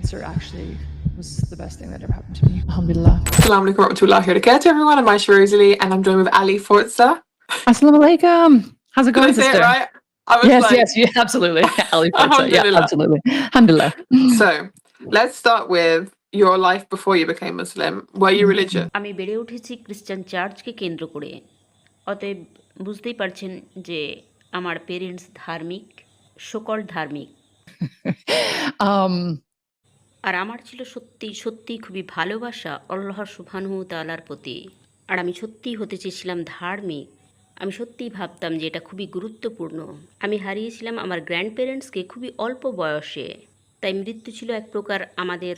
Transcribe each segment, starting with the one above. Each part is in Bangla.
Cancer actually was the best thing that ever happened to me. Alhamdulillah. Assalamu alaikum warahmatullahi wabarakatuh, everyone. I'm Aisha Rosalie, and I'm joined with Ali Forza. Assalamu alaikum. How's it Did I going, say sister? it right? I was Yes, like, yes, yeah, absolutely. Ali Forza, yeah, Alhamdulillah. absolutely. Alhamdulillah. So, let's start with your life before you became Muslim. Were you religious? আমি বেড়ে উঠেছি খ্রিস্টান চার্চকে কেন্দ্র করে অতএব বুঝতেই পারছেন যে আমার পেরেন্টস ধার্মিক সকল ধার্মিক um, আর আমার ছিল সত্যি সত্যি খুবই ভালোবাসা আল্লাহ সুবহানহু প্রতি। আর আমি সত্যিই হতে চেয়েছিলাম ধার্মিক। আমি সত্যিই ভাবতাম যে এটা খুবই গুরুত্বপূর্ণ। আমি হারিয়েছিলাম আমার গ্র্যান্ড প্যারেন্টসকে খুবই অল্প বয়সে। তাই মৃত্যু ছিল এক প্রকার আমাদের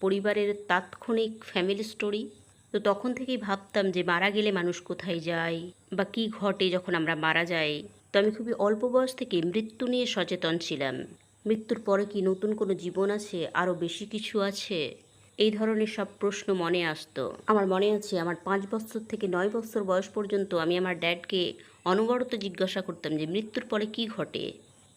পরিবারের তাৎক্ষণিক ফ্যামিলি স্টোরি তো তখন থেকেই ভাবতাম যে মারা গেলে মানুষ কোথায় যায় বা কি ঘটে যখন আমরা মারা যাই। তো আমি খুবই অল্প বয়স থেকে মৃত্যু নিয়ে সচেতন ছিলাম। মৃত্যুর পরে কি নতুন কোনো জীবন আছে? আরও বেশি কিছু আছে? এই ধরনের সব প্রশ্ন মনে আসতো। আমার মনে আছে, আমার পাঁচ বছর থেকে নয় বছর বয়স পর্যন্ত আমি আমার ড্যাডকে অনবরত জিজ্ঞাসা করতাম যে, মৃত্যুর পরে কি ঘটে?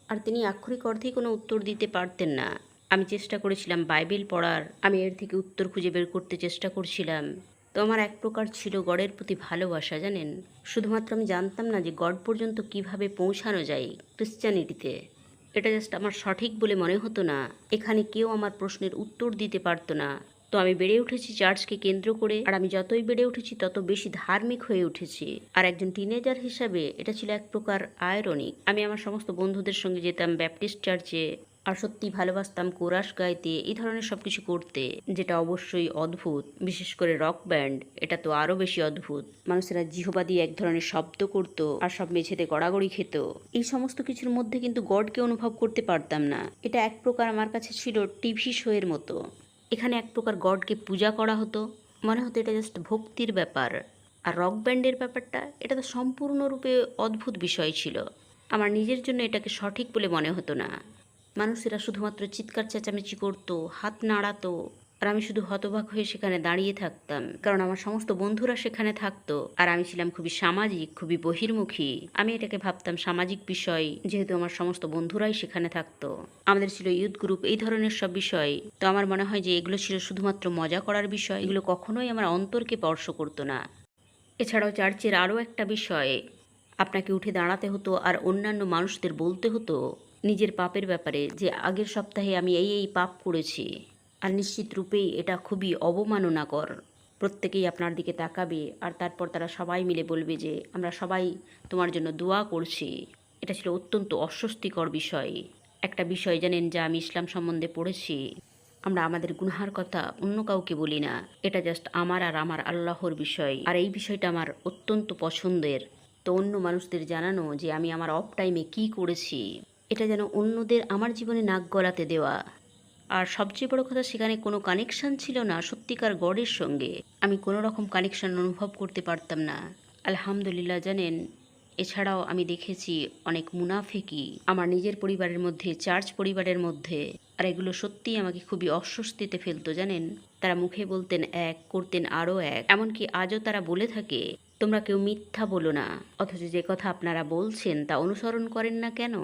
আর তিনি আক্ষরিক অর্থেই কোনো উত্তর দিতে পারতেন না। আমি চেষ্টা করেছিলাম বাইবেল পড়ার। আমি এর থেকে উত্তর খুঁজে বের করতে চেষ্টা করছিলাম। তো আমার এক প্রকার ছিল গডের প্রতি ভালোবাসা, জানেন? শুধুমাত্র আমি জানতাম না যে গড পর্যন্ত কীভাবে পৌঁছানো যায় ক্রিশ্চানিটিতে। এটা জাস্ট আমার সঠিক বলে মনে হতো না। এখানে কেউ আমার প্রশ্নের উত্তর দিতে পারতো না। তো আমি বেড়ে উঠেছি চার্চকে কেন্দ্র করে, আর আমি যতই বেড়ে উঠেছি তত বেশি ধার্মিক হয়ে উঠেছি। আর একজন টিনেজার হিসাবে এটা ছিল এক প্রকার আয়রনিক আমি আমার সমস্ত বন্ধুদের সঙ্গে যেতাম ব্যাপটিস্ট চার্চে আর সত্যি ভালোবাসতাম কোরাস গাইতে, এই ধরনের সব কিছু করতে, যেটা অবশ্যই অদ্ভুত। বিশেষ করে রক ব্যান্ড, এটা তো আরও বেশি অদ্ভুত। মানুষেরা জিহবা দিয়ে এক ধরনের শব্দ করতো আর সব মেঝেতে গড়াগড়ি খেত। এই সমস্ত কিছুর মধ্যে কিন্তু গডকে অনুভব করতে পারতাম না। এটা এক প্রকার আমার কাছে ছিল টিভি শোয়ের মতো। এখানে এক প্রকার গডকে পূজা করা হতো। মনে হতো এটা জাস্ট ভক্তির ব্যাপার। আর রক ব্যান্ডের ব্যাপারটা, এটা তো সম্পূর্ণরূপে অদ্ভুত বিষয় ছিল। আমার নিজের জন্য এটাকে সঠিক বলে মনে হতো না। মানুষেরা শুধুমাত্র চিৎকার, চেঁচামেচি করতো, হাত নাড়াতো, আর আমি শুধু হতবাক হয়ে সেখানে দাঁড়িয়ে থাকতাম। কারণ আমার সমস্ত বন্ধুরা সেখানে থাকতো, আর আমি ছিলাম খুবই সামাজিক, খুবই বহির্মুখী। আমি এটাকে ভাবতাম সামাজিক বিষয়, যেহেতু আমার সমস্ত বন্ধুরাই সেখানে থাকতো। আমাদের ছিল ইউথ গ্রুপ এই ধরনের সব বিষয়। তো আমার মনে হয় যে এগুলো ছিল শুধুমাত্র মজা করার বিষয়, এগুলো কখনোই আমার অন্তরকে স্পর্শ করতো না। এছাড়াও চার্চের আরও একটা বিষয়, আপনাকে উঠে দাঁড়াতে হতো, আর অন্যান্য মানুষদের বলতে হতো নিজের পাপের ব্যাপারে যে আগের সপ্তাহে আমি এই এই পাপ করেছি। আর নিশ্চিত রূপেই এটা খুবই অবমাননাকর। প্রত্যেকেই আপনার দিকে তাকাবে আর তারপর তারা সবাই মিলে বলবে যে, আমরা সবাই তোমার জন্য দোয়া করছি। এটা ছিল অত্যন্ত অস্বস্তিকর বিষয়। একটা বিষয় জানেন যা আমি ইসলাম সম্বন্ধে পড়েছি। আমরা আমাদের গুনহার কথা অন্য কাউকে বলি না। এটা জাস্ট আমার আর আমার আল্লাহর বিষয়। আর এই বিষয়টা আমার অত্যন্ত পছন্দের। তো অন্য মানুষদের জানানো যে আমি আমার অফ টাইমে কী করেছি। এটা যেন অন্যদের আমার জীবনে নাক গলাতে দেওয়া। আর সবচেয়ে বড় কথা, সেখানে কোনো কানেকশন ছিল না সত্যিকার গডের সঙ্গে। আমি কোনো রকম কানেকশন অনুভব করতে পারতাম না। আলহামদুলিল্লাহ, জানেন, এছাড়াও আমি দেখেছি অনেক মুনাফেকি আমার নিজের পরিবারের মধ্যে চার্চ পরিবারের মধ্যে। আর এগুলো সত্যিই আমাকে খুবই অস্বস্তিতে ফেলতো, জানেন। তারা মুখে বলতেন এক, করতেন আরও এক। এমনকি আজও তারা বলে থাকে, তোমরা কেউ মিথ্যা বলো না। অথচ যে কথা আপনারা বলছেন তা অনুসরণ করেন না কেন?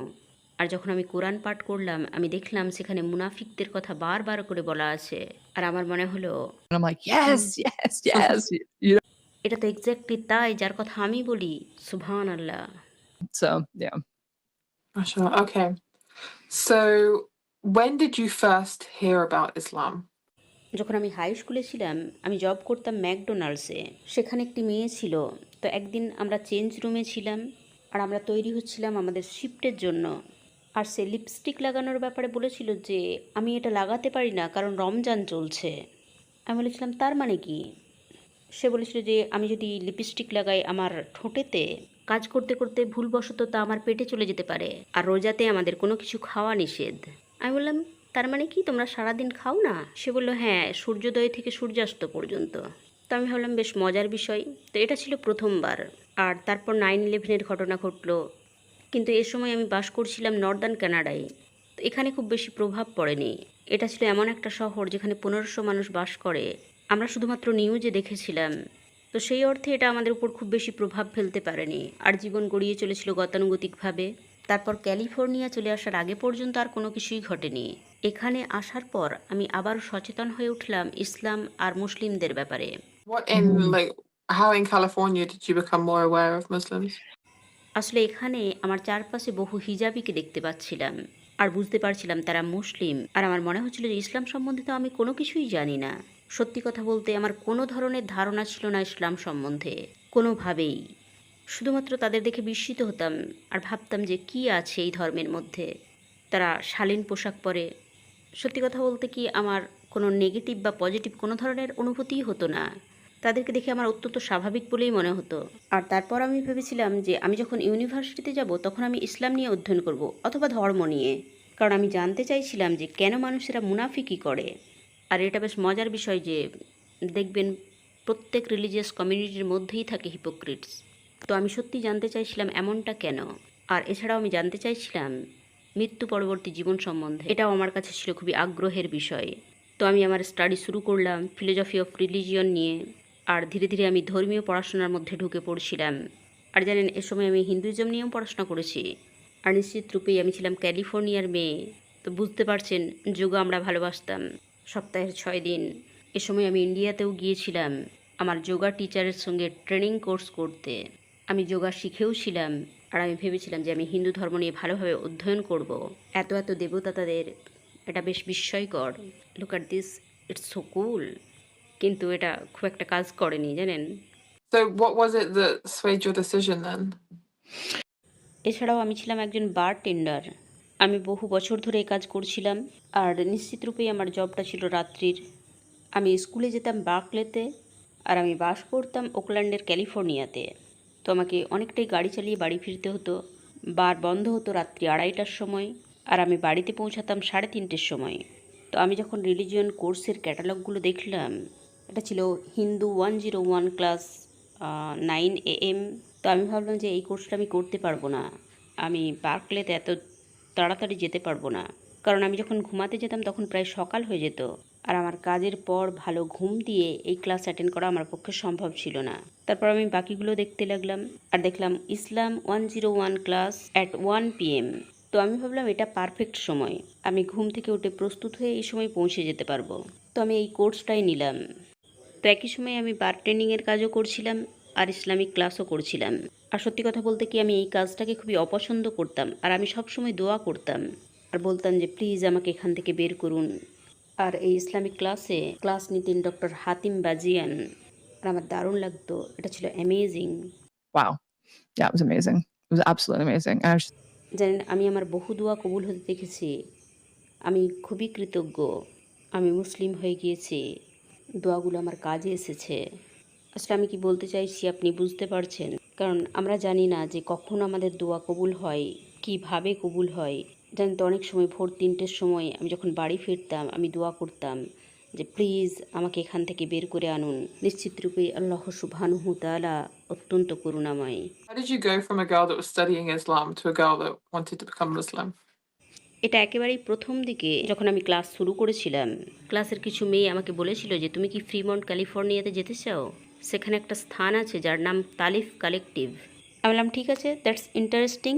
আর যখন আমি কোরআন পাঠ করলাম আমি দেখলাম সেখানে মুনাফিকদের কথা বারবার করে বলা আছে আর আমার মনে হলো know? এটা তো এক্স্যাক্টলি তাই যার কথা আমি বলি সুবহান আল্লাহ So yeah. Mashallah. Okay. So, when did you first hear about Islam? যখন আমি হাই স্কুলে ছিলাম আমি জব করতাম ম্যাকডোনাল্ডসে সেখানে একটি মেয়ে ছিল তো একদিন আমরা চেঞ্জ রুমে ছিলাম আর আমরা তৈরি হচ্ছিলাম আমাদের শিফটের জন্য আর সে লিপস্টিক লাগানোর ব্যাপারে বলেছিল যে, আমি এটা লাগাতে পারি না, কারণ রমজান চলছে। আমি বলেছিলাম, তার মানে কি? সে বলেছিল যে, আমি যদি লিপস্টিক লাগাই আমার ঠোঁটেতে, কাজ করতে করতে ভুলবশত তা আমার পেটে চলে যেতে পারে, আর রোজাতে আমাদের কোনো কিছু খাওয়া নিষেধ। আমি বললাম, তার মানে কি? তোমরা সারাদিন খাও না? সে বলল হ্যাঁ সূর্যোদয় থেকে সূর্যাস্ত পর্যন্ত। তো আমি ভাবলাম, বেশ মজার বিষয়। তো এটা ছিল প্রথমবার। আর তারপর নাইন ইলেভেনের ঘটনা ঘটলো। কিন্তু এ সময় আমি বাস করছিলাম নর্দার্ন কানাডায়। তো এখানে খুব বেশি প্রভাব পড়েনি। এটা ছিল এমন একটা শহর যেখানে পনেরোশো মানুষ বাস করে। আমরা শুধুমাত্র নিউজে দেখেছিলাম। তো সেই অর্থে এটা আমাদের উপর খুব বেশি প্রভাব ফেলতে পারেনি। আর জীবন গড়িয়ে চলেছিল গতানুগতিকভাবে। তারপর ক্যালিফোর্নিয়া চলে আসার আগে পর্যন্ত আর কোনো কিছুই ঘটেনি। এখানে আসার পর আমি আবার সচেতন হয়ে উঠলাম ইসলাম আর মুসলিমদের ব্যাপারে। What in, like, how in California did you become more aware of Muslims? আসলে এখানে আমার চারপাশে বহু হিজাবিকে দেখতে পাচ্ছিলাম। আর বুঝতে পারছিলাম তারা মুসলিম। আর আমার মনে হচ্ছিল যে ইসলাম সম্বন্ধে তো আমি কোনো কিছুই জানি না। সত্যি কথা বলতে আমার কোনো ধরনের ধারণা ছিল না ইসলাম সম্বন্ধে। কোনোভাবেই। শুধুমাত্র তাদের দেখে বিস্মিত হতাম আর ভাবতাম যে কি আছে এই ধর্মের মধ্যে। তারা শালীন পোশাক পরে। সত্যি কথা বলতে কি আমার কোনো নেগেটিভ বা পজিটিভ কোনো ধরনের অনুভূতিই হতো না। তাদেরকে দেখে আমার অত্যন্ত স্বাভাবিক বলেই মনে হতো। আর তারপর আমি ভেবেছিলাম যে আমি যখন ইউনিভার্সিটিতে যাব, তখন আমি ইসলাম নিয়ে অধ্যয়ন করব অথবা ধর্ম নিয়ে। কারণ আমি জানতে চাইছিলাম যে কেন মানুষেরা মুনাফিকি করে। আর এটা বেশ মজার বিষয় যে দেখবেন প্রত্যেক রিলিজিয়াস কমিউনিটির মধ্যেই থাকে হিপোক্রিটস তো আমি সত্যি জানতে চাইছিলাম এমনটা কেন? আর এছাড়াও আমি জানতে চাইছিলাম মৃত্যু পরবর্তী জীবন সম্বন্ধে। এটাও আমার কাছে ছিল খুবই আগ্রহের বিষয়। তো আমি আমার স্টাডি শুরু করলাম ফিলোজফি অফ রিলিজিয়ন নিয়ে। আর ধীরে ধীরে আমি ধর্মীয় পড়াশোনার মধ্যে ঢুকে পড়ছিলাম। আর জানেন, এ সময় আমি হিন্দুইজম নিয়েও পড়াশোনা করেছি। আর নিশ্চিত রূপেই আমি ছিলাম ক্যালিফোর্নিয়ার মেয়ে। তো বুঝতে পারছেন, যোগা আমরা ভালোবাসতাম সপ্তাহের ছয় দিন। এ সময় আমি ইন্ডিয়াতেও গিয়েছিলাম আমার যোগা টিচারের সঙ্গে ট্রেনিং কোর্স করতে। আমি যোগা শিখেও ছিলাম আর আমি ভেবেছিলাম যে আমি হিন্দু ধর্ম নিয়ে ভালোভাবে অধ্যয়ন করব। এত এত দেবতা তাদের, এটা বেশ বিস্ময়কর। Look at this it's so cool কিন্তু এটা খুব একটা কাজ করেনি জানেন? So what was it that swayed your decision then? এছাড়াও আমি ছিলাম একজন বার টেন্ডার আমি বহু বছর ধরে এই কাজ করছিলাম আর নিশ্চিত রূপেই আমার জবটা ছিল রাত্রির। আমি স্কুলে যেতাম বাকলেতে আর আমি বাস করতাম ওকল্যান্ডের ক্যালিফোর্নিয়াতে। তো আমাকে অনেকটাই গাড়ি চালিয়ে বাড়ি ফিরতে হতো। বার বন্ধ হতো রাত্রি আড়াইটার সময় আর আমি বাড়িতে পৌঁছাতাম সাড়ে তিনটের সময়। তো আমি যখন রিলিজিয়ন কোর্সের ক্যাটালগগুলো দেখলাম এটা ছিল Hindu one zero one class nine A M তো আমি ভাবলাম যে এই কোর্সটা আমি করতে পারব না। আমি পার্কলেতে এত তাড়াতাড়ি যেতে পারব না। কারণ আমি যখন ঘুমাতে যেতাম তখন প্রায় সকাল হয়ে যেত। আর আমার কাজের পর ভালো ঘুম দিয়ে এই ক্লাস অ্যাটেন্ড করা আমার পক্ষে সম্ভব ছিল না। তারপর আমি বাকিগুলো দেখতে লাগলাম আর দেখলাম Islam one zero one class at one PM তো আমি ভাবলাম এটা পারফেক্ট সময়। আমি ঘুম থেকে উঠে প্রস্তুত হয়ে এই সময় পৌঁছে যেতে পারব। তো আমি এই কোর্সটাই নিলাম। তো একই সময় আমি বার ট্রেনিংয়ের কাজও করছিলাম আর ইসলামিক ক্লাসও করছিলাম। আর সত্যি কথা বলতে কি আমি এই কাজটাকে খুবই অপছন্দ করতাম আর আমি সবসময় দোয়া করতাম। আর বলতাম যে প্লিজ আমাকে এখান থেকে বের করুন। আর এই ইসলামিক ক্লাসে ক্লাস নিতেন ডক্টর হাতিম বাজিয়ান। আর আমার দারুণ লাগতো এটা ছিল amazing. Wow. Yeah, was amazing. It was absolutely amazing. And I was just, জানেন আমি আমার বহু দোয়া কবুল হতে দেখেছি। আমি খুবই কৃতজ্ঞ। আমি মুসলিম হয়ে গিয়েছি। দোয়াগুলো আমার কাজে এসেছে। আসলে আমি কি বলতে চাইছি আপনি বুঝতে পারছেন? কারণ আমরা জানি না যে কখন আমাদের দোয়া কবুল হয়, কীভাবে কবুল হয়। জানেন তো, অনেক সময় ভোর তিনটের সময় আমি যখন বাড়ি ফিরতাম, আমি দোয়া করতাম যে, প্লিজ আমাকে এখান থেকে বের করে আনুন। নিশ্চিত রূপে আল্লাহ সুবহানুহু তাআলা অত্যন্ত করুণাময়। How did you go from a girl that was studying Islam to a girl that wanted to become Muslim? এটা একেবারেই প্রথম দিকে যখন আমি ক্লাস শুরু করেছিলাম, ক্লাসের কিছু মেয়ে আমাকে বলেছিল যে, তুমি কি ফ্রিমন্ট ক্যালিফোর্নিয়াতে যেতে চাও? সেখানে একটা স্থান আছে যার নাম তালিফ কালেকটিভ আমি বললাম, ঠিক আছে দ্যাটস ইন্টারেস্টিং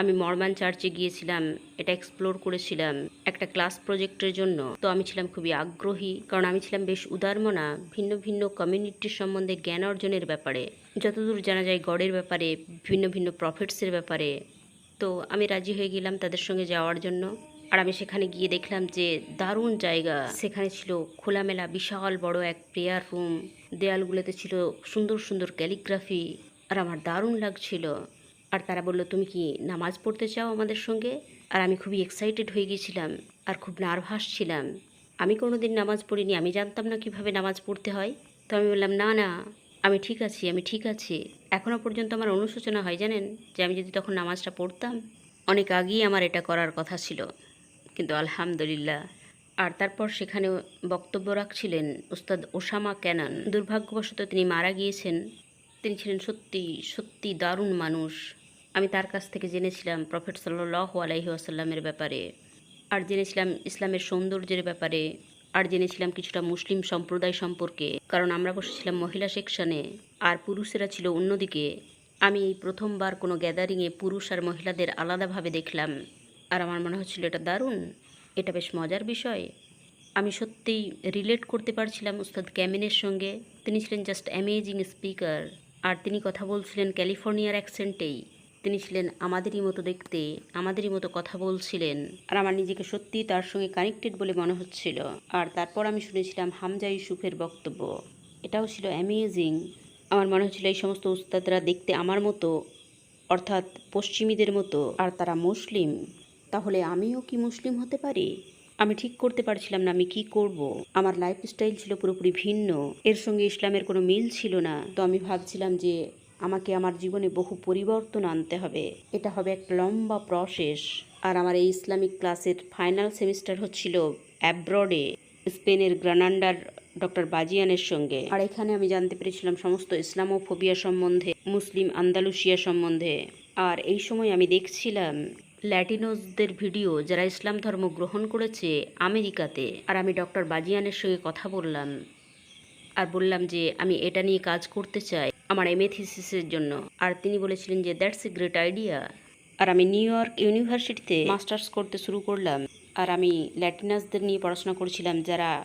আমি মরমান চার্চে গিয়েছিলাম, এটা এক্সপ্লোর করেছিলাম একটা ক্লাস প্রজেক্টের জন্য। তো আমি ছিলাম খুবই আগ্রহী, কারণ আমি ছিলাম বেশ উদারমনা, ভিন্ন ভিন্ন কমিউনিটির সম্বন্ধে জ্ঞান অর্জনের ব্যাপারে। যতদূর জানা যায়, গডের ব্যাপারে, ভিন্ন ভিন্ন প্রফিটসের ব্যাপারে। তো আমি রাজি হয়ে গেলাম তাদের সঙ্গে যাওয়ার জন্য। আর আমি সেখানে গিয়ে দেখলাম যে দারুণ জায়গা। সেখানে ছিল খোলামেলা, বিশাল বড় এক প্রেয়ার রুম দেয়ালগুলোতে ছিল সুন্দর সুন্দর ক্যালিগ্রাফি আর আমার দারুণ লাগছিল। আর তারা বলল, তুমি কি নামাজ পড়তে চাও আমাদের সঙ্গে? আর আমি খুবই এক্সাইটেড হয়ে গিয়েছিলাম। আর খুব নার্ভাস ছিলাম। আমি কোনোদিন নামাজ পড়িনি, আমি জানতাম না কীভাবে নামাজ পড়তে হয়। তো আমি বললাম, না না। আমি ঠিক আছি, আমি ঠিক আছি। এখনও পর্যন্ত আমার অনুশোচনা হয় জানেন যে আমি যদি তখন নামাজটা পড়তাম, অনেক আগেই আমার এটা করার কথা ছিল। কিন্তু আলহামদুলিল্লাহ। আর তারপর সেখানে বক্তব্য রাখছিলেন ওস্তাদ ওসামা ক্যানান দুর্ভাগ্যবশত তিনি মারা গিয়েছেন। তিনি ছিলেন সত্যি সত্যি দারুণ মানুষ। আমি তার কাছ থেকে জেনেছিলাম প্রফেট সাল্লাহ আলাইহি আসাল্লামের ব্যাপারে। আর জেনেছিলাম ইসলামের সৌন্দর্যের ব্যাপারে। আর জেনেছিলাম কিছুটা মুসলিম সম্প্রদায় সম্পর্কে। কারণ আমরা বসেছিলাম মহিলা সেকশনে, আর পুরুষেরা ছিল অন্যদিকে। আমি এই প্রথমবার কোনো গ্যাদারিংয়ে পুরুষ আর মহিলাদের আলাদাভাবে দেখলাম। আর আমার মনে হচ্ছিল এটা দারুণ, এটা বেশ মজার বিষয়। আমি সত্যিই রিলেট করতে পারছিলাম উস্তাদ ক্যামিনের সঙ্গে। তিনি ছিলেন জাস্ট অ্যামেজিং স্পিকার। আর তিনি কথা বলছিলেন ক্যালিফোর্নিয়ার অ্যাকসেন্টেই। তিনি ছিলেন আমাদেরই মতো দেখতে, আমাদেরই মতো কথা বলছিলেন। আর আমার নিজেকে সত্যিই তার সঙ্গে কানেক্টেড বলে মনে হচ্ছিল। আর তারপর আমি শুনেছিলাম হামজা ইউসুফের বক্তব্য। এটাও ছিল অ্যামেজিং আমার মনে হচ্ছিল এই সমস্ত উস্তাদরা দেখতে আমার মতো, অর্থাৎ পশ্চিমীদের মতো, আর তারা মুসলিম। তাহলে আমিও কি মুসলিম হতে পারি? আমি ঠিক করতে পারছিলাম না আমি কি করব। আমার লাইফস্টাইল ছিল পুরোপুরি ভিন্ন। এর সঙ্গে ইসলামের কোনো মিল ছিল না। তো আমি ভাবছিলাম যে আমাকে আমার জীবনে বহু পরিবর্তন আনতে হবে। এটা হবে একটা লম্বা প্রসেস আর আমার এই ইসলামিক ক্লাসের ফাইনাল সেমিস্টার হচ্ছিল অ্যাব্রডে স্পেনের গ্রানান্ডার ডক্টর বাজিয়ানের সঙ্গে। আর এখানে আমি জানতে পেরেছিলাম সমস্ত ইসলামোফোবিয়া সম্বন্ধে, মুসলিম আন্দালুসিয়া সম্বন্ধে। আর এই সময় আমি দেখছিলাম ল্যাটিনোসদের ভিডিও যারা ইসলাম ধর্ম গ্রহণ করেছে আমেরিকাতে। আর আমি ডক্টর বাজিয়ানের সঙ্গে কথা বললাম। আর বললাম যে, আমি এটা নিয়ে কাজ করতে চাই। আমার এমএ থিসিসের জন্য। আর তিনি বলেছিলেন যে দ্যাটস এ গ্রেট আইডিয়া আর আমি নিউ ইয়র্ক ইউনিভার্সিটিতে মাস্টার্স করতে শুরু করলাম। আর আমি ল্যাটিনাসদের নিয়ে পড়াশোনা করছিলাম, যারা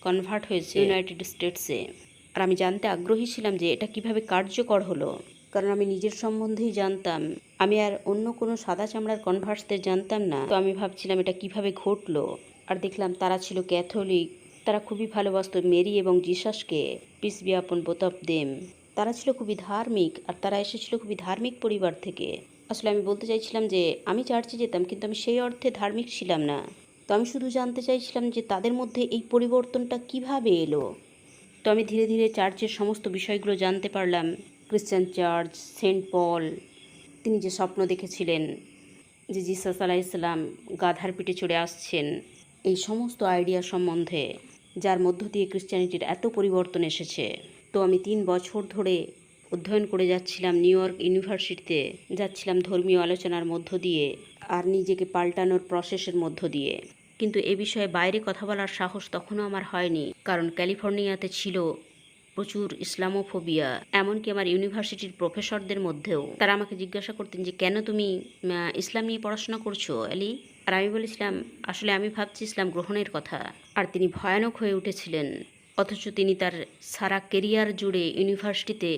কনভার্ট হয়েছে ইউনাইটেড স্টেটসে। আর আমি জানতে আগ্রহী ছিলাম যে, এটা কীভাবে কার্যকর হলো। কারণ আমি নিজের সম্বন্ধেই জানতাম। আমি আর অন্য কোনো সাদা চামড়ার কনভার্সদের জানতাম না। তো আমি ভাবছিলাম, এটা কীভাবে ঘটলো? আর দেখলাম, তারা ছিল ক্যাথলিক। তারা খুবই ভালোবাসত মেরি এবং জিসাসকে। Peace be upon of them তারা ছিল খুবই ধার্মিক আর তারা এসেছিল খুবই ধার্মিক পরিবার থেকে। আসলে আমি বলতে চাইছিলাম যে, আমি চার্চে যেতাম কিন্তু আমি সেই অর্থে ধার্মিক ছিলাম না। তো আমি শুধু জানতে চাইছিলাম যে, তাদের মধ্যে এই পরিবর্তনটা কীভাবে এলো? তো আমি ধীরে ধীরে চার্চের সমস্ত বিষয়গুলো জানতে পারলাম। ক্রিশ্চান চার্চ সেন্ট পল তিনি যে স্বপ্ন দেখেছিলেন যে জিসাস আলাইসাল্লাম গাধার পিঠে চড়ে আসছেন, এই সমস্ত আইডিয়া সম্বন্ধে, যার মধ্য দিয়ে ক্রিশ্চিয়ানিটির এত পরিবর্তন এসেছে। তো আমি তিন বছর ধরে অধ্যয়ন করে যাচ্ছিলাম নিউ ইয়র্ক ইউনিভার্সিটিতে। যাচ্ছিলাম ধর্মীয় আলোচনার মধ্য দিয়ে আর নিজেকে পাল্টানোর প্রসেসের মধ্য দিয়ে। কিন্তু এ বিষয়ে বাইরে কথা বলার সাহস তখনও আমার হয়নি, কারণ ক্যালিফোর্নিয়াতে ছিল প্রচুর ইসলামোফোবিয়া। এমনকি আমার ইউনিভার্সিটির প্রফেসরদের মধ্যেও। তারা আমাকে জিজ্ঞাসা করতেন যে, কেন তুমি ইসলাম নিয়ে পড়াশোনা করছ অ্যালি আর আমি বলেছিলাম, আসলে আমি ভাবছি ইসলাম গ্রহণের কথা। আর তিনি ভয়ানক হয়ে উঠেছিলেন। অথচ তিনি তার সারা কেরিয়ার জুড়ে ইউনিভার্সিটিতে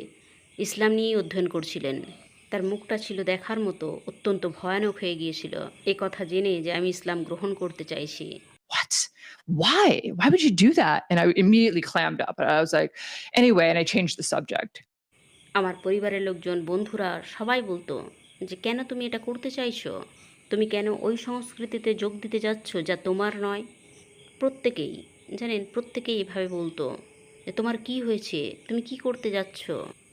ইসলাম নিয়েই অধ্যয়ন করছিলেন তার মুখটা ছিল দেখার মতো অত্যন্ত ভয়ানক হয়ে গিয়েছিল এ কথা জেনে যে আমি ইসলাম গ্রহণ করতে চাইছি? Why? Why would you do that? And I immediately clammed up. And I was like, anyway, and I changed the subject. আমার পরিবারের লোকজন বন্ধুরা সবাই বলতো যে কেন তুমি এটা করতে চাইছো তুমি কেন ওই সংস্কৃতিতে যোগ দিতে যাচ্ছ যা তোমার নয় প্রত্যেকেই জানেন প্রত্যেকেই এভাবে বলতো যে তোমার কি হয়েছে তুমি কি করতে যাচ্ছ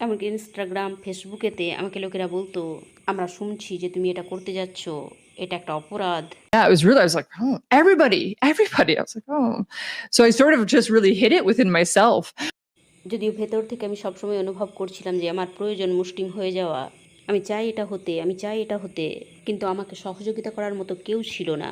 এমনকি ইনস্টাগ্রাম ফেসবুকেতে আমাকে লোকেরা বলতো আমরা শুনছি যে তুমি এটা করতে যাচ্ছ এটা একটা অপরাধ Yeah, it was really, I was like, oh, everybody, everybody. I was like, oh. So I sort of just really hid it within myself. যদিও ভেতর থেকে আমি সবসময় অনুভব করছিলাম যে আমার প্রয়োজন মুসলিম হয়ে যাওয়া আমি চাই এটা হতে আমি চাই এটা হতে কিন্তু আমাকে সহযোগিতা করার মতো কেউ ছিল না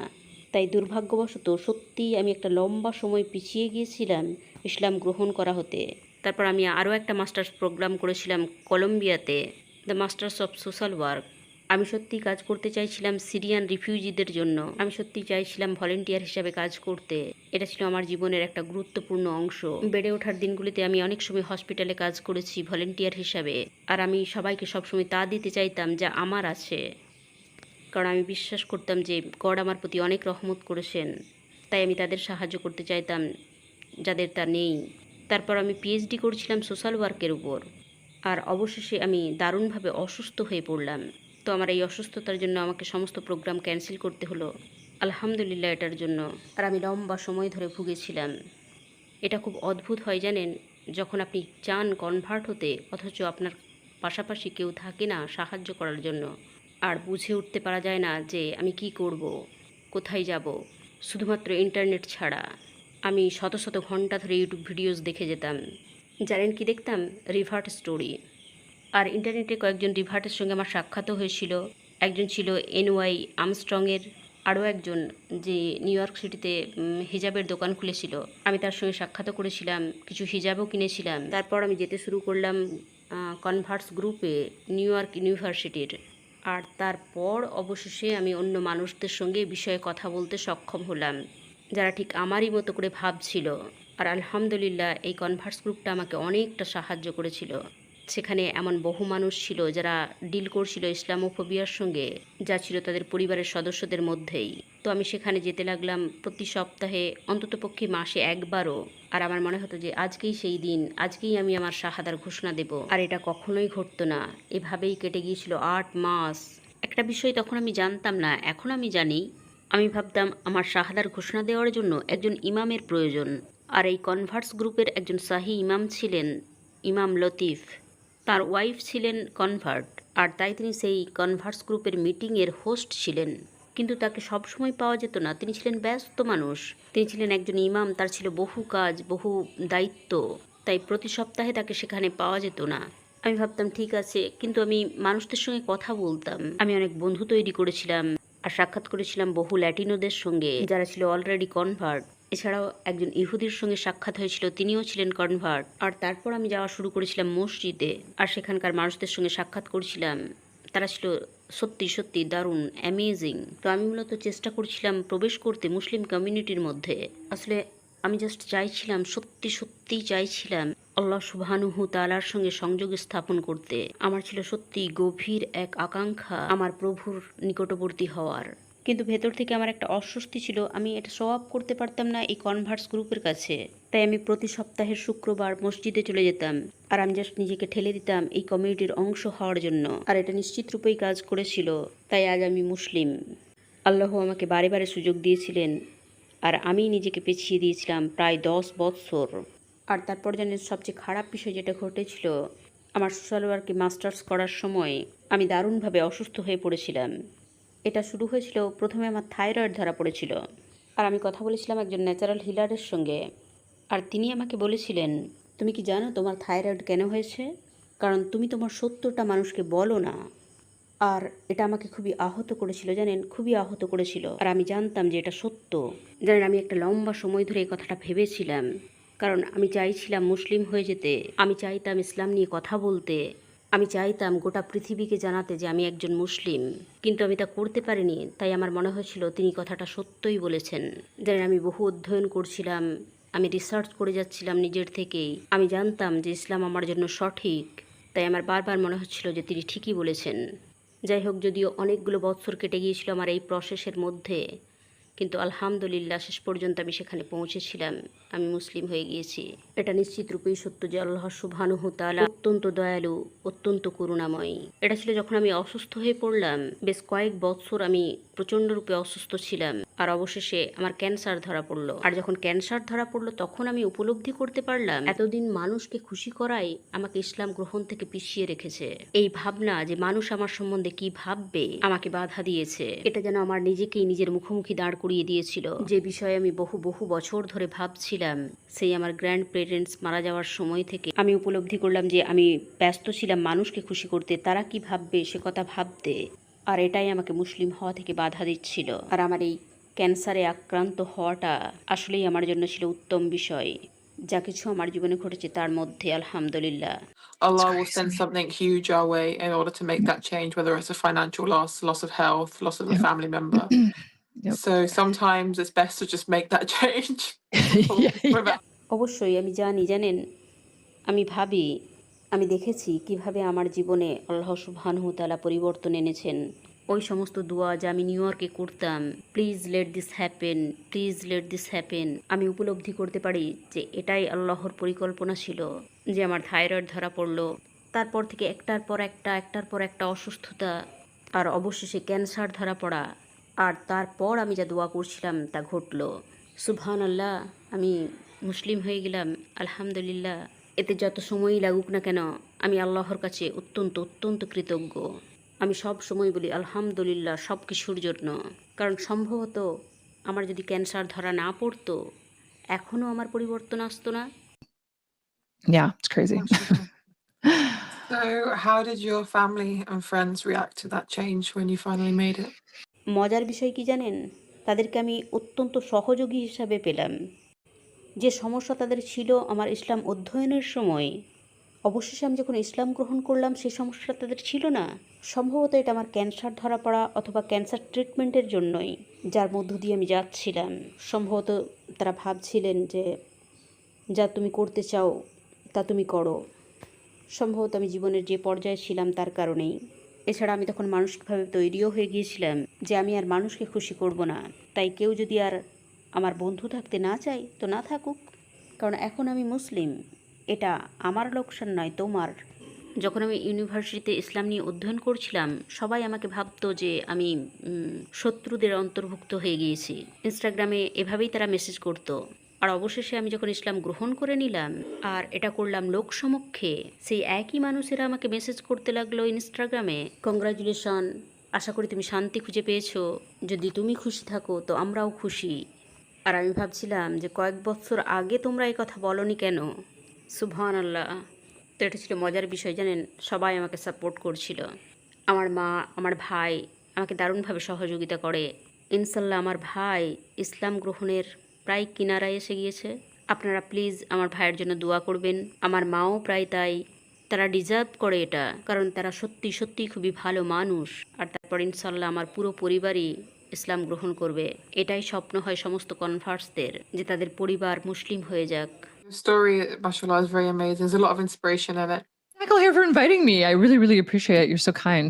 তাই দুর্ভাগ্যবশত সত্যিই আমি একটা লম্বা সময় পিছিয়ে গিয়েছিলাম ইসলাম গ্রহণ করা হতে। তারপর আমি আরও একটা মাস্টার্স প্রোগ্রাম করেছিলাম কলম্বিয়াতে, the masters of social work. আমি সত্যি কাজ করতে চাইছিলাম সিরিয়ান রিফিউজিদের জন্য। আমি সত্যি চাইছিলাম ভলেন্টিয়ার হিসাবে কাজ করতে। এটা ছিল আমার জীবনের একটা গুরুত্বপূর্ণ অংশ। বেড়ে ওঠার দিনগুলিতে আমি অনেক সময় হসপিটালে কাজ করেছি ভলেন্টিয়ার হিসাবে। আর আমি সবাইকে সবসময় তা দিতে চাইতাম যা আমার আছে। কারণ আমি বিশ্বাস করতাম যে গড আমার প্রতি অনেক রহমত করেছেন। তাই আমি তাদের সাহায্য করতে চাইতাম, যাদের তা নেই। তারপর আমি পিএইচডি করছিলাম সোশ্যাল ওয়ার্কের উপর। আর অবশেষে আমি দারুণভাবে অসুস্থ হয়ে পড়লাম। তো আমার এই অসুস্থতার জন্য আমাকে সমস্ত প্রোগ্রাম ক্যান্সেল করতে হলো। আলহামদুলিল্লাহ এটার জন্য। আর আমি লম্বা সময় ধরে ভুগেছিলাম। এটা খুব অদ্ভুত হয় জানেন, যখন আপনি চান কনভার্ট হতে, অথচ আপনার পাশাপাশি কেউ থাকে না সাহায্য করার জন্য। আর বুঝে উঠতে পারা যায় না যে আমি কি করব, কোথায় যাব। শুধুমাত্র ইন্টারনেট ছাড়া আমি শত শত ঘণ্টা ধরে ইউটিউব ভিডিওস দেখে যেতাম। জানেন কি দেখতাম? Revert story. আর ইন্টারনেটে কয়েকজন রিভার্টের সঙ্গে আমার সাক্ষাৎও হয়েছিল। একজন ছিল এনওয়াই আমস্ট্রংয়ের আরও একজন যে নিউ ইয়র্ক সিটিতে হিজাবের দোকান খুলেছিল। আমি তার সঙ্গে সাক্ষাৎও করেছিলাম, কিছু হিজাবও কিনেছিলাম। তারপর আমি যেতে শুরু করলাম কনভার্স গ্রুপে নিউ ইয়র্ক ইউনিভার্সিটির আর তারপর অবশেষে আমি অন্য মানুষদের সঙ্গে বিষয়ে কথা বলতে সক্ষম হলাম, যারা ঠিক আমারই মতো করে ভাবছিল। আর আলহামদুলিল্লাহ, এই কনভার্স গ্রুপটা আমাকে অনেকটা সাহায্য করেছিল। সেখানে এমন বহু মানুষ ছিল যারা ডিল করছিল ইসলামোফোবিয়ার সঙ্গে, যা ছিল তাদের পরিবারের সদস্যদের মধ্যেই। তো আমি সেখানে যেতে লাগলাম প্রতি সপ্তাহে অন্ততপক্ষে মাসে একবারও। আর আমার মনে হতো যে আজকেই সেই দিন, আজকেই আমি আমার শাহাদার ঘোষণা দেব। আর এটা কখনোই ঘটতো না। এভাবেই কেটে গিয়েছিল আট মাস। একটা বিষয় তখন আমি জানতাম না, এখন আমি জানি। আমি ভাবতাম, আমার শাহাদার ঘোষণা দেওয়ার জন্য একজন ইমামের প্রয়োজন। আর এই কনভার্স গ্রুপের একজন শাহী ইমাম ছিলেন, ইমাম লতিফ। তার ওয়াইফ ছিলেন কনভার্ট, আর তাই তিনি সেই কনভার্স গ্রুপের মিটিংয়ের হোস্ট ছিলেন। কিন্তু তাকে সবসময় পাওয়া যেত না। তিনি ছিলেন ব্যস্ত মানুষ। তিনি ছিলেন একজন ইমাম, তার ছিল বহু কাজ, বহু দায়িত্ব। তাই প্রতি সপ্তাহে তাকে সেখানে পাওয়া যেত না। আমি ভাবতাম, ঠিক আছে। কিন্তু আমি মানুষদের সঙ্গে কথা বলতাম। আমি অনেক বন্ধু তৈরি করেছিলাম আর সাক্ষাৎ করেছিলাম বহু ল্যাটিনোদের সঙ্গে, যারা ছিল অলরেডি কনভার্ট এছাড়াও একজন ইহুদির সঙ্গে সাক্ষাৎ হয়েছিল, তিনিও ছিলেন কনভার্ট। আর তারপর আমি যাওয়া শুরু করেছিলাম মসজিদে, আর সেখানকার মানুষদের সঙ্গে সাক্ষাৎ করেছিলাম। তারা ছিল সত্যি সত্যি দারুণ অ্যামেজিং তো আমি মূলত চেষ্টা করছিলাম প্রবেশ করতে মুসলিম কমিউনিটির মধ্যে। আসলে আমি জাস্ট চাইছিলাম, সত্যি সত্যি চাইছিলাম আল্লাহ সুবহানুহু তালার সঙ্গে সংযোগ স্থাপন করতে। আমার ছিল সত্যি গভীর এক আকাঙ্ক্ষা, আমার প্রভুর নিকটবর্তী হওয়ার। কিন্তু ভেতর থেকে আমার একটা অস্বস্তি ছিল। আমি এটা শো আপ করতে পারতাম না এই কনভার্স গ্রুপের কাছে। তাই আমি প্রতি সপ্তাহের শুক্রবার মসজিদে চলে যেতাম। আর আমি জাস্ট নিজেকে ঠেলে দিতাম এই কমিউনিটির অংশ হওয়ার জন্য। আর এটা নিশ্চিত রূপেই কাজ করেছিল। তাই আজ আমি মুসলিম। আল্লাহ আমাকে বারে বারে সুযোগ দিয়েছিলেন। আর আমি নিজেকে পেছিয়ে দিয়েছিলাম প্রায় দশ বৎসর আর তারপর জানেন সবচেয়ে খারাপ বিষয় যেটা ঘটেছিল, আমার সোশ্যাল ওয়ার্কে মাস্টার্স করার সময় আমি দারুণভাবে অসুস্থ হয়ে পড়েছিলাম। এটা শুরু হয়েছিল, প্রথমে আমার থাইরয়েড ধরা পড়েছিল। আর আমি কথা বলেছিলাম একজন ন্যাচারাল হিলারের সঙ্গে। আর তিনি আমাকে বলেছিলেন, তুমি কি জানো তোমার থাইরয়েড কেন হয়েছে? কারণ তুমি তোমার সত্যটা মানুষকে বলো না। আর এটা আমাকে খুবই আহত করেছিল, জানেন? খুবই আহত করেছিল। আর আমি জানতাম যে এটা সত্য। জানেন, আমি একটা লম্বা সময় ধরে এই কথাটা ভেবেছিলাম। কারণ আমি চাইছিলাম মুসলিম হয়ে যেতে। আমি চাইতাম ইসলাম নিয়ে কথা বলতে। আমি চাইতাম গোটা পৃথিবীকে জানাতে যে আমি একজন মুসলিম, কিন্তু আমি তা করতে পারিনি। তাই আমার মনে হয়েছিল তিনি কথাটা সত্যই বলেছেন। জানেন, আমি বহু অধ্যয়ন করছিলাম, আমি রিসার্চ করে যাচ্ছিলাম নিজের থেকেই। আমি জানতাম যে ইসলাম আমার জন্য সঠিক, তাই আমার বারবার মনে হচ্ছিল যে তিনি ঠিকই বলেছেন। যাই হোক, যদিও অনেকগুলো বৎসর কেটে গিয়েছিল আমার এই প্রসেসের মধ্যে, কিন্তু আলহামদুলিল্লাহ শেষ পর্যন্ত আমি সেখানে পৌঁছেছিলাম। আমি মুসলিম হয়ে গিয়েছি। এটা নিশ্চিত রূপেই সত্য যে আল্লাহ সুবহানুহু তাআলা অত্যন্ত দয়ালু, অত্যন্ত করুণাময়। এটা ছিল যখন আমি অসুস্থ হয়ে পড়লাম, বেশ কয়েক বৎসর আমি প্রচণ্ড রূপে অসুস্থ ছিলাম। আর অবশেষে আমার ক্যান্সার ধরা পড়ল। আর যখন ক্যান্সার ধরা পড়ল, তখন আমি উপলব্ধি করতে পারলাম, এতদিন মানুষকে খুশি করাই আমাকে ইসলাম গ্রহণ থেকে পিছিয়ে রেখেছে। এই ভাবনা যে মানুষ আমার সম্বন্ধে কি ভাববে, আমাকে বাধা দিয়েছে। এটা যেন আমার নিজেকেই নিজের মুখোমুখি দাঁড় করিয়ে দিয়েছিল। যে বিষয়ে আমি বহু বহু বছর ধরে ভাবছিলাম, সেই আমার গ্র্যান্ড পেরেন্টস মারা যাওয়ার সময় থেকে আমি উপলব্ধি করলাম যে আমি ব্যস্ত ছিলাম মানুষকে খুশি করতে তারা কি ভাববে সে কথা ভাবতে আর এটাই আমাকে মুসলিম হওয়া থেকে বাধা দিচ্ছিল আর আমার এই ক্যান্সারে আক্রান্ত হওয়াটা আসলেই আমার জন্য ছিল উত্তম বিষয় যা কিছু আমার জীবনে ঘটেছে তার মধ্যে আলহামদুলিল্লাহ Allah will send something huge our way in order to make that change, whether it's a financial loss, loss of health, loss of a Yep. family member. Yep. So sometimes it's best to just make that change. Yeah, yeah. অবশ্যই আমি জানি, জানেন, আমি ভাবি, আমি দেখেছি কীভাবে আমার জীবনে আল্লাহ সুবহানহু তাআলা পরিবর্তন এনেছেন। ওই সমস্ত দোয়া যা আমি নিউ ইয়র্কে করতাম, please let this happen, please let this happen, আমি উপলব্ধি করতে পারি যে এটাই আল্লাহর পরিকল্পনা ছিল, যে আমার থাইরয়েড ধরা পড়ল। তারপর থেকে একটার পর একটা, একটার পর একটা অসুস্থতা, আর অবশেষে ক্যান্সার ধরা পড়া। আর তারপর আমি যা দোয়া করছিলাম তা ঘটলো। সুবহান আল্লাহ আমি মুসলিম হয়ে গেলাম আলহামদুলিল্লাহ। এতে যত সময়ই লাগুক না কেন আমি আল্লাহর কাছে অত্যন্ত অত্যন্ত কৃতজ্ঞ। আমি সব সময় বলি আলহামদুলিল্লাহ সব কিছুর জন্য। কারণ সম্ভবত আমার যদি ক্যান্সার ধরা না পড়তো এখনও আমার পরিবর্তন আসতো না। Yeah, it's crazy. So, how did your family and friends react to that change when you finally made it? মজার বিষয় কি জানেন? তাদেরকে আমি অত্যন্ত সহযোগী হিসাবে পেলাম। যে সমস্যা তাদের ছিল আমার ইসলাম অধ্যয়নের সময়, অবশেষে আমি যখন ইসলাম গ্রহণ করলাম, সেই সমস্যা তাদের ছিল না। সম্ভবত এটা আমার ক্যান্সার ধরা পড়া অথবা ক্যান্সার ট্রিটমেন্টের জন্যই, যার মধ্য দিয়ে আমি যাচ্ছিলাম। সম্ভবত তারা ভাবছিলেন যে, যা তুমি করতে চাও, তা তুমি করো। সম্ভবত আমি জীবনের যে পর্যায়ে ছিলাম তার কারণেই। এছাড়া আমি তখন মানসিকভাবে তৈরিও হয়ে গিয়েছিলাম যে আমি আর মানুষকে খুশি করব না। তাই কেউ যদি আর আমার বন্ধু থাকতে না চাই তো না থাকুক। কারণ এখন আমি মুসলিম, এটা আমার লোকসান নয়, তোমার। যখন আমি ইউনিভার্সিটিতে ইসলাম নিয়ে অধ্যয়ন করছিলাম, সবাই আমাকে ভাবতো যে আমি শত্রুদের অন্তর্ভুক্ত হয়ে গিয়েছি। ইনস্টাগ্রামে এভাবেই তারা মেসেজ করতো। আর অবশেষে আমি যখন ইসলাম গ্রহণ করে নিলাম, আর এটা করলাম লোক সমক্ষে, সেই একই মানুষেরা আমাকে মেসেজ করতে লাগল ইনস্টাগ্রামে কংগ্রাচুলেশন আশা করি তুমি শান্তি খুঁজে পেয়েছ। যদি তুমি খুশি থাকো, তো আমরাও খুশি। আর আমি ভাবছিলাম যে কয়েক বছর আগে তোমরা এই কথা বলনি কেন? সুবহান আল্লাহ তো এটা ছিল মজার বিষয়, জানেন? সবাই আমাকে সাপোর্ট করছিল। আমার মা, আমার ভাই আমাকে দারুণভাবে সহযোগিতা করে। ইনশাল্লাহ আমার ভাই ইসলাম গ্রহণের প্রায় কিনারায় এসে গিয়েছে। আপনারা প্লিজ আমার ভাইয়ের জন্য দোয়া করবেন। আমার মাও প্রায় তাই। তারা ডিজার্ভ করে এটা, কারণ তারা সত্যি সত্যি খুবই ভালো মানুষ। আর তারপর ইনশাল্লাহ আমার পুরো পরিবারই ইসলাম গ্রহণ করবে এটাই স্বপ্ন হয় সমস্ত কনভার্সদের যে তাদের পরিবার মুসলিম হয়ে যাক story, mashallah, is very amazing. There's a lot of inspiration in it. Michael here for inviting me. I really, really appreciate it. You're so kind.